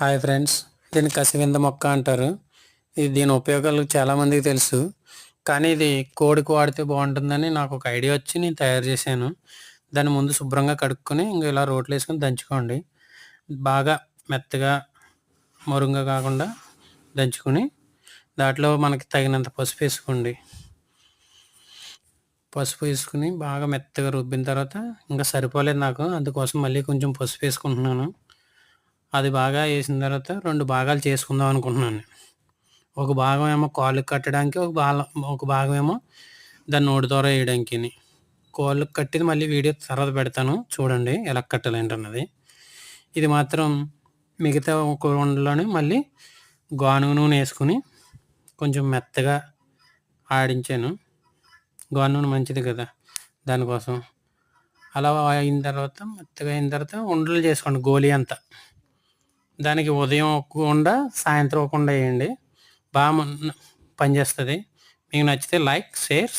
Hi friends దీన్ని కసివింద మొక్క అంటారు. ఇది దీని ఉపయోగాలు చాలామందికి తెలుసు. కానీ ఇది కోడికి వాడితే బాగుంటుందని నాకు ఒక ఐడియా వచ్చి నేను తయారు చేశాను. దాన్ని ముందు శుభ్రంగా కడుక్కొని ఇంకా ఇలా రోట్లు వేసుకొని దంచుకోండి. బాగా మెత్తగా మరుంగా కాకుండా దంచుకొని దాంట్లో మనకి తగినంత పసుపు వేసుకోండి. పసుపు వేసుకుని బాగా మెత్తగా రుబ్బిన తర్వాత ఇంకా సరిపోలేదు నాకు. అందుకోసం మళ్ళీ కొంచెం పసుపు వేసుకుంటున్నాను. అది బాగా వేసిన తర్వాత రెండు భాగాలు చేసుకుందాం అనుకుంటున్నాను. ఒక భాగం ఏమో కాళ్ళకి కట్టడానికి ఒక భాగం ఒక భాగం ఏమో దాన్ని నోటి ద్వారా వేయడానికి కాళ్ళకి కట్టేది మళ్ళీ వీడియో తర్వాత పెడతాను. చూడండి ఎలా కట్టలేంటన్నది ఇది మాత్రం మిగతా ఒక ఉండలోనే మళ్ళీ గానుగ నూనె వేసుకుని కొంచెం మెత్తగా ఆడించాను. గాను నూనె మంచిది కదా దానికోసం. అలా అయిన తర్వాత మెత్తగా అయిన తర్వాత ఉండలు చేసుకోండి గోలీ అంతా. దానికి ఉదయం ఒక్కకుండా సాయంత్రం ఒక్కకుండా వేయండి. బాగా పనిచేస్తుంది. మీకు నచ్చితే లైక్ షేర్